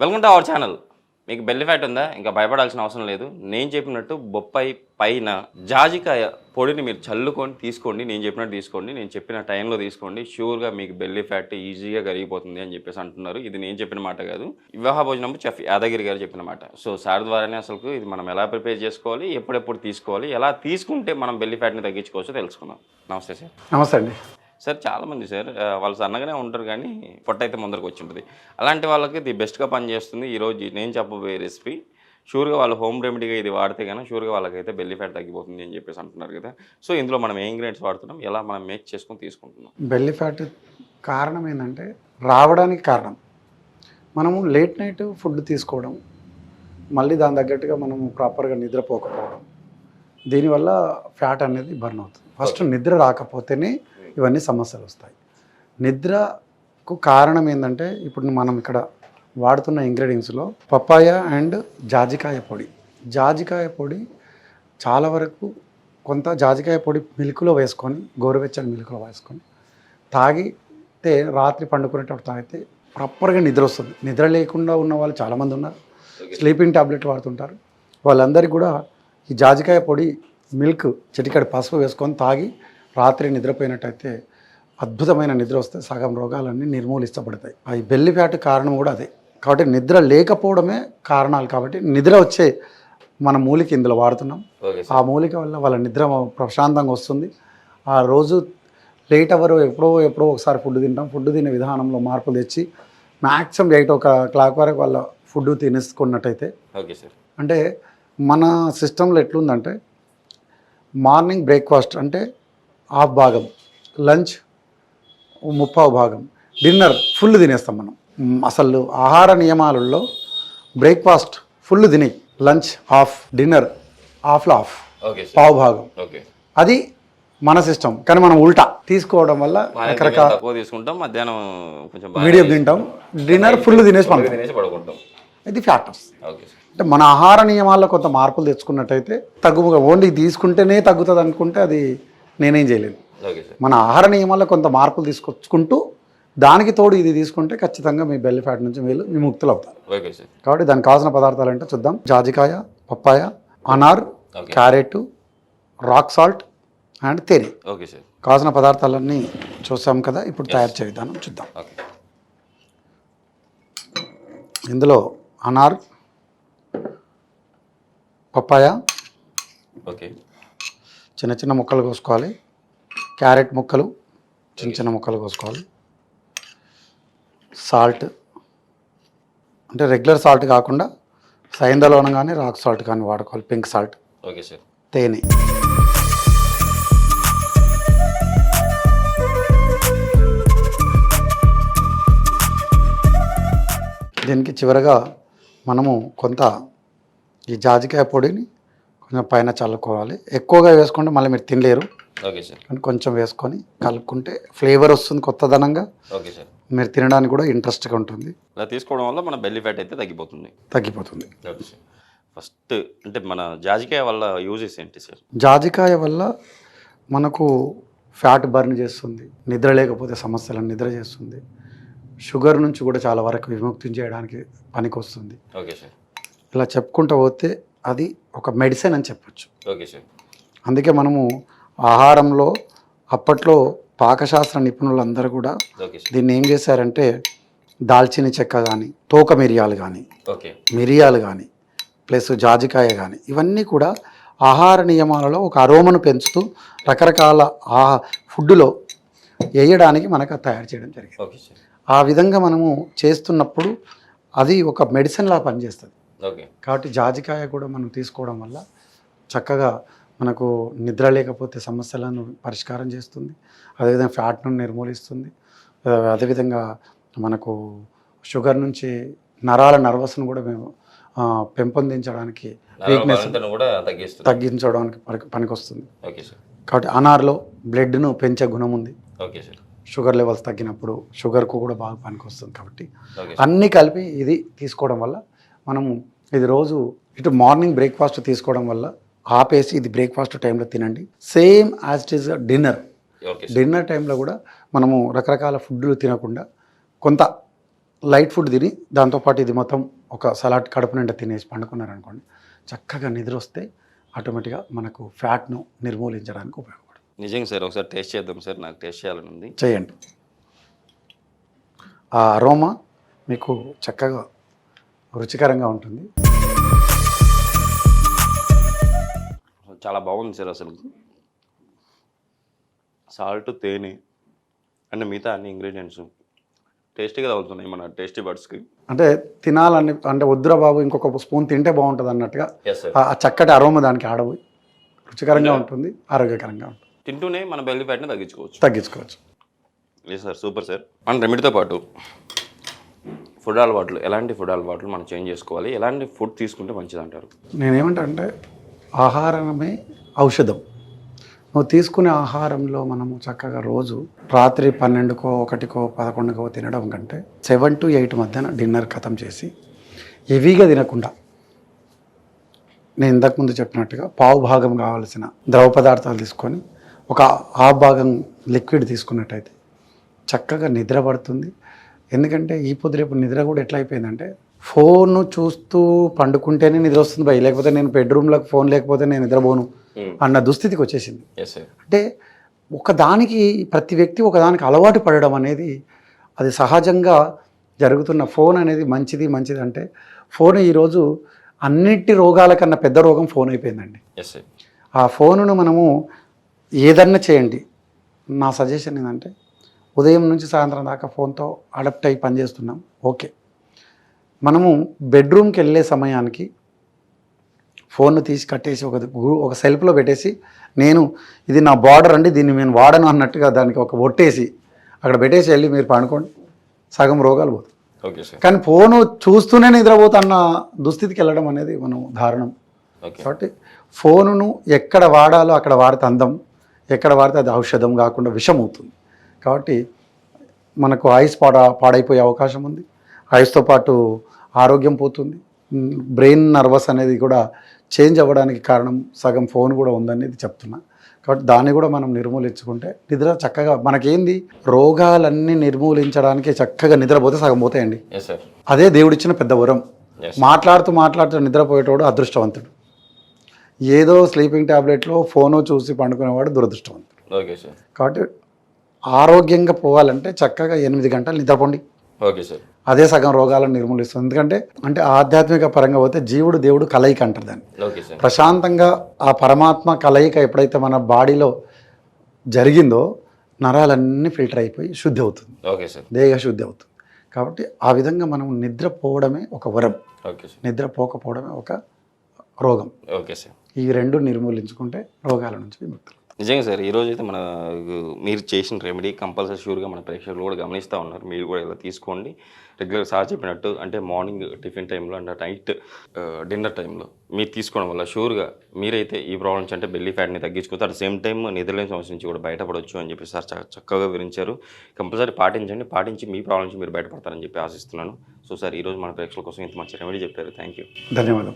Welcome to our channel. మీకు belly fat ఉందా? ఇంకా భయపడాల్సిన అవసరం లేదు. నేను చెప్పినట్టు బొప్పాయి పైన జాజికాయ పొడిని మీరు చల్లుకొని తీసుకోండి. నేను చెప్పినట్టు తీసుకోండి. నేను చెప్పిన టైంలో తీసుకోండి. షూర్గా మీకు బెల్లి ఫ్యాట్ ఈజీగా కరిగిపోతుంది అని చెప్పేసి అంటున్నారు. ఇది నేను చెప్పిన మాట కాదు. వివాహ భోజనం చెఫ్ యాదగిరి గారు చెప్పిన మాట. సో సార్ ద్వారానే అసలు ఇది మనం ఎలా ప్రిపేర్ చేసుకోవాలి? ఎప్పుడెప్పుడు తీసుకోవాలి? ఎలా తీసుకుంటే మనం బెల్లి ఫ్యాట్ని తగ్గించుకోవచ్చో తెలుసుకుందాం. నమస్తే సార్. నమస్తే అండి. సార్ చాలామంది సార్ వాళ్ళు సన్నగానే ఉంటారు కానీ పొట్ట అయితే ముందరకు వచ్చి ఉంటుంది అలాంటి వాళ్ళకి ఇది బెస్ట్గా పనిచేస్తుంది. ఈరోజు నేను చెప్పబోయే రెసిపీ షూర్గా వాళ్ళు హోమ్ రెమెడీగా ఇది వాడితే కానీ షూర్గా వాళ్ళకైతే బెల్లి ఫ్యాట్ తగ్గిపోతుంది అని చెప్పేసి అంటున్నారు కదా. సో ఇందులో మనం ఏ ఇంగ్రీడియంట్స్ వాడుతున్నాం ఎలా మనం మేక్ చేసుకొని తీసుకుంటున్నాం? బెల్లి ఫ్యాట్ కారణం ఏంటంటే రావడానికి కారణం. మనము లేట్ నైట్ ఫుడ్ తీసుకోవడం మళ్ళీ దాని తగ్గట్టుగా మనము ప్రాపర్గా నిద్రపోకపోవడం దీనివల్ల ఫ్యాట్ అనేది బర్న్ అవుతుంది. ఫస్ట్ నిద్ర రాకపోతేనే ఇవన్నీ సమస్యలు వస్తాయి. నిద్రకు కారణం ఏంటంటే ఇప్పుడు మనం ఇక్కడ వాడుతున్న ఇంగ్రీడియంట్స్లో పప్పాయ అండ్ జాజికాయ పొడి. జాజికాయ పొడి చాలా వరకు కొంత జాజికాయ పొడి మిల్క్లో వేసుకొని గోరువెచ్చని మిల్క్లో వేసుకొని తాగితే రాత్రి పండుకునేటప్పుడు తాగితే ప్రాపర్గా నిద్ర వస్తుంది. నిద్ర లేకుండా ఉన్న వాళ్ళు చాలామంది ఉన్నారు. స్లీపింగ్ టాబ్లెట్ వాడుతుంటారు. వాళ్ళందరికీ కూడా ఈ జాజికాయ పొడి మిల్క్ చిటికడి పసుపు వేసుకొని తాగి రాత్రి నిద్రపోయినట్టయితే అద్భుతమైన నిద్ర వస్తే సగం రోగాలన్నీ నిర్మూలించబడతాయి. ఈ బెల్లి ఫ్యాట్ కారణం కూడా అదే. కాబట్టి నిద్ర లేకపోవడమే కారణాలు కాబట్టి నిద్ర వచ్చే మన మూలిక ఇందులో వాడుతున్నాం. ఆ మూలిక వల్ల వాళ్ళ నిద్ర ప్రశాంతంగా వస్తుంది. ఆ రోజు లేట్ అవర్ ఎప్పుడో ఎప్పుడో ఒకసారి ఫుడ్ తింటాం. ఫుడ్ తినే విధానంలో మార్పులు తెచ్చి మ్యాక్సిమం ఎయిట్ ఒక క్లాక్ వరకు వాళ్ళ ఫుడ్ తినేసుకున్నట్టయితే ఓకే సార్. అంటే మన సిస్టంలో ఎట్లుందంటే మార్నింగ్ బ్రేక్ఫాస్ట్ అంటే హాఫ్ భాగం లంచ్ ముప్పావు భాగం డిన్నర్ ఫుల్ తినేస్తాం మనం. అసలు ఆహార నియమాలలో బ్రేక్ఫాస్ట్ ఫుల్ తిని లంచ్ హాఫ్ డిన్నర్ హాఫ్లో హాఫ్ పావు భాగం. అది మన సిస్టమ్ కానీ మనం ఉల్టా తీసుకోవడం వల్ల రకరకాల తీసుకుంటాం మధ్యాహ్నం కొంచెం బాగా మీడియం తింటాం డిన్నర్ ఫుల్ తినేసి పడుకుంటాం. ఇది ఫ్యాక్టర్స్. అంటే మన ఆహార నియమాల్లో కొంత మార్పులు తెచ్చుకున్నట్టయితే తగ్గుగా ఓన్లీ తీసుకుంటేనే తగ్గుతుంది అనుకుంటే అది నేనేం చేయలేను మన ఆహార నియమాల్లో కొంత మార్పులు తీసుకొచ్చుకుంటూ దానికి తోడు ఇది తీసుకుంటే ఖచ్చితంగా మీ బెల్లి ఫ్యాట్ నుంచి మీరు విముక్తులు అవుతారు కాబట్టి దానికి కావాల్సిన పదార్థాలు అంటే చూద్దాం. జాజికాయ పప్పాయ అనార్ క్యారెట్ రాక్ సాల్ట్ అండ్ తేనె. Okay sir. కావాల్సిన పదార్థాలన్నీ చూసాం కదా ఇప్పుడు తయారు చే విధానం చూద్దాం ఇందులో అనార్ పప్పాయ ఓకే. చిన్న చిన్న ముక్కలు కోసుకోవాలి. క్యారెట్ ముక్కలు చిన్న చిన్న ముక్కలు కోసుకోవాలి. సాల్ట్ అంటే రెగ్యులర్ సాల్ట్ కాకుండా సైందలోనం కానీ రాక్ సాల్ట్ కానీ వాడుకోవాలి పింక్ సాల్ట్. Okay sir. తేనె. దీనికి చివరగా మనము కొంత ఈ జాజికాయ పొడిని కొంచెం పైన చల్లుకోవాలి. ఎక్కువగా వేసుకుంటే మళ్ళీ మీరు తినలేరు. Okay sir. కొంచెం వేసుకొని కలుపుకుంటే ఫ్లేవర్ వస్తుంది కొత్తదనంగా. Okay sir. మీరు తినడానికి కూడా ఇంట్రెస్ట్గా ఉంటుంది. ఇలా తీసుకోవడం వల్ల మన బెల్లి ఫ్యాట్ అయితే తగ్గిపోతుంది. తగ్గిపోతుంది. Okay sir. ఫస్ట్ అంటే మన జాజికాయ వల్ల యూజెస్ ఏంటి సార్? జాజికాయ వల్ల మనకు ఫ్యాట్ బర్న్ చేస్తుంది. నిద్ర లేకపోతే సమస్యలను నిద్ర చేస్తుంది. షుగర్ నుంచి కూడా చాలా వరకు విముక్తి చేయడానికి పనికొస్తుంది. Okay sir. ఇలా చెప్పుకుంటూ పోతే అది ఒక మెడిసిన్ అని చెప్పొచ్చు. ఓకే సార్ అందుకే మనము ఆహారంలో అప్పట్లో పాకశాస్త్ర నిపుణులందరూ కూడా దీన్ని ఏం చేశారంటే దాల్చిన చెక్క కానీ తోక మిరియాలు కానీ మిరియాలు కానీ ప్లస్ జాజికాయ కానీ ఇవన్నీ కూడా ఆహార నియమాలలో ఒక అరోమను పెంచుతూ రకరకాల ఆ ఫుడ్లో వేయడానికి మనకు తయారు చేయడం జరిగింది. ఆ విధంగా మనము చేస్తున్నప్పుడు అది ఒక మెడిసిన్లా పనిచేస్తుంది. కాబట్టి జాజికాయ కూడా మనం తీసుకోవడం వల్ల చక్కగా మనకు నిద్ర లేకపోతే సమస్యలను పరిష్కారం చేస్తుంది. అదేవిధంగా ఫ్యాట్ను నిర్మూలిస్తుంది. అదేవిధంగా మనకు షుగర్ నుంచి నరాల నర్వస్ను కూడా మేము పెంపొందించడానికి వీక్నెస్ తగ్గించడానికి పనికి పనికొస్తుంది. కాబట్టి అనార్లో బ్లడ్ను పెంచే గుణం ఉంది. షుగర్ లెవెల్స్ తగ్గినప్పుడు షుగర్కు కూడా బాగా పనికొస్తుంది కాబట్టి ఓకే అన్నీ కలిపి ఇది తీసుకోవడం వల్ల మనము ఇది రోజు ఇటు మార్నింగ్ బ్రేక్ఫాస్ట్ తీసుకోవడం వల్ల ఆపేసి ఇది బ్రేక్ఫాస్ట్ టైంలో తినండి. Same as it is dinner dinner టైంలో కూడా మనము రకరకాల ఫుడ్లు తినకుండా కొంత లైట్ ఫుడ్ తిని దాంతోపాటు ఇది మొత్తం ఒక సలాడ్ కడుపు నిండా తినేసి పండుకున్నారనుకోండి చక్కగా నిద్ర వస్తే ఆటోమేటిక్గా మనకు ఫ్యాట్ను నిర్మూలించడానికి ఉపయోగపడుతుంది. నిజంగా సార్ ఒకసారి టేస్ట్ చేద్దాం సార్ నాకు టేస్ట్ చేయాలని ఉంది. చేయండి. ఆ అరోమా మీకు చక్కగా రుచికరంగా ఉంటుంది. చాలా బాగుంది సార్ అసలు. సాల్ట్ తేనె అండ్ మిగతా అన్ని ఇంగ్రీడియంట్స్ టేస్టీగా తగులుతున్నాయి మన టేస్టీ బర్డ్స్కి. అంటే తినాలని అంటే వద్దురా బాబు ఇంకొక స్పూన్ తింటే బాగుంటుంది అన్నట్టుగా ఎస్ ఆ చక్కటి అరోమ దానికి ఆడబోయి రుచికరంగా ఉంటుంది ఆరోగ్యకరంగా ఉంటుంది. తింటూనే మన బెల్లి ఫ్యాట్ని తగ్గించుకోవచ్చు. తగ్గించుకోవచ్చు. లేదు సార్ సూపర్ సార్ మన రెమెడీతో పాటు ఫుడ్ అలవాట్లు ఎలాంటి ఫుడ్ అలవాట్లు మనం చేంజ్ చేసుకోవాలి ఎలాంటి ఫుడ్ తీసుకుంటే మంచిది అంటారు నేనేమంటా అంటే ఆహారమే ఔషధం. నువ్వు తీసుకునే ఆహారంలో మనము చక్కగా రోజు రాత్రి పన్నెండుకో ఒకటికో పదకొండుకో తినడం కంటే సెవెన్ టు ఎయిట్ మధ్యన డిన్నర్ ఖతం చేసి హెవీగా తినకుండా నేను ఇంతకుముందు చెప్పినట్టుగా పావు భాగం కావాల్సిన ద్రవ పదార్థాలు తీసుకొని ఒక ఆ భాగం లిక్విడ్ తీసుకున్నట్టయితే చక్కగా నిద్ర పడుతుంది. ఎందుకంటే ఈ పొద్దు రేపు నిద్ర కూడా ఎట్లా అయిపోయిందంటే ఫోన్ చూస్తూ పండుకుంటేనే నిద్ర వస్తుంది భయ. లేకపోతే నేను బెడ్రూమ్లో ఫోన్ లేకపోతే నేను నిద్రపోను అన్న దుస్థితికి వచ్చేసింది. అంటే ఒకదానికి ప్రతి వ్యక్తి ఒకదానికి అలవాటు పడడం అనేది అది సహజంగా జరుగుతున్న ఫోన్ అనేది మంచిది మంచిది అంటే ఫోన్ ఈరోజు అన్నిటి రోగాల కన్నా పెద్ద రోగం ఫోన్ అయిపోయిందండి. ఆ ఫోనును మనము ఏదన్నా చేయండి. నా సజెషన్ ఏంటంటే ఉదయం నుంచి సాయంత్రం దాకా ఫోన్తో అడాప్ట్ అయ్యి పనిచేస్తున్నాం. ఓకే. మనము బెడ్రూమ్కి వెళ్ళే సమయానికి ఫోన్ను తీసి కట్టేసి ఒక ఒక సెల్ఫ్లో పెట్టేసి నేను ఇది నా బార్డర్ అండి దీన్ని నేను వాడను అన్నట్టుగా దానికి ఒక ఒట్టేసి అక్కడ పెట్టేసి వెళ్ళి మీరు పండుకోండి. సగం రోగాలు సార్. కానీ ఫోను చూస్తూనే నిద్రపోతున్న దుస్థితికి వెళ్ళడం అనేది మనం దారుణం కాబట్టి ఫోనును ఎక్కడ వాడాలో అక్కడ వాడితే అందం ఎక్కడ వాడితే అది ఔషధం కాకుండా విషం అవుతుంది కాబట్టి మనకు ఆయుస్ పాడ పాడైపోయే అవకాశం ఉంది. ఆయుస్తో పాటు ఆరోగ్యం పోతుంది. బ్రెయిన్ నర్వస్ అనేది కూడా చేంజ్ అవ్వడానికి కారణం సగం ఫోన్ కూడా ఉందనేది చెప్తున్నా. కాబట్టి దాన్ని కూడా మనం నిర్మూలించుకుంటే నిద్ర చక్కగా మనకేంది? రోగాలన్నీ నిర్మూలించడానికి చక్కగా నిద్రపోతే సగం పోతాయండి. అదే దేవుడిచ్చిన పెద్ద వరం. మాట్లాడుతూ మాట్లాడుతూ నిద్రపోయేటోడు అదృష్టవంతుడు. ఏదో స్లీపింగ్ ట్యాబ్లెట్లో ఫోను చూసి పండుకునేవాడు దురదృష్టవంతుడు. కాబట్టి ఆరోగ్యంగా పోవాలంటే చక్కగా ఎనిమిది గంటలు నిద్రపోండి. Okay sir. అదే సగం రోగాలను నిర్మూలిస్తుంది. ఎందుకంటే అంటే ఆధ్యాత్మిక పరంగా పోతే జీవుడు దేవుడు కలయిక అంటారు దాన్ని. ప్రశాంతంగా ఆ పరమాత్మ కలయిక ఎప్పుడైతే మన బాడీలో జరిగిందో నరాలన్నీ ఫిల్టర్ అయిపోయి శుద్ధి అవుతుంది. Okay sir. దేహ శుద్ధి అవుతుంది. కాబట్టి ఆ విధంగా మనం నిద్రపోవడమే ఒక వరం. Okay sir. నిద్రపోకపోవడమే ఒక రోగం. Okay sir. ఈ రెండు నిర్మూలించుకుంటే రోగాల నుంచి విముక్తులు. నిజంగా సార్ ఈరోజు అయితే మన మీరు చేసిన రెమెడీ కంపల్సరీ షూర్గా మన ప్రేక్షకులు కూడా గమనిస్తూ ఉన్నారు. మీరు కూడా ఇలా తీసుకోండి. రెగ్యులర్ సార్ చెప్పినట్టు అంటే మార్నింగ్ టిఫిన్ టైంలో అంటే నైట్ డిన్నర్ టైంలో మీరు తీసుకోవడం వల్ల షూర్గా మీరైతే ఈ ప్రాబ్లమ్స్ అంటే బెల్లీ ఫ్యాట్ని తగ్గించుకోవచ్చు. అట్ సేమ్ టైం నిద్రలేని సమస్య నుంచి కూడా బయటపడవచ్చు అని చెప్పి సార్ చక్కగా వివరించారు. కంపల్సరీ పాటించండి. పాటించి మీ ప్రాబ్లమ్స్ నుంచి మీరు బయటపడతారని చెప్పి ఆశిస్తున్నాను. సో సార్ ఈరోజు మన ప్రేక్షకుల కోసం ఇంత మంచి రెమెడీ చెప్పారు. థ్యాంక్ యూ ధన్యవాదం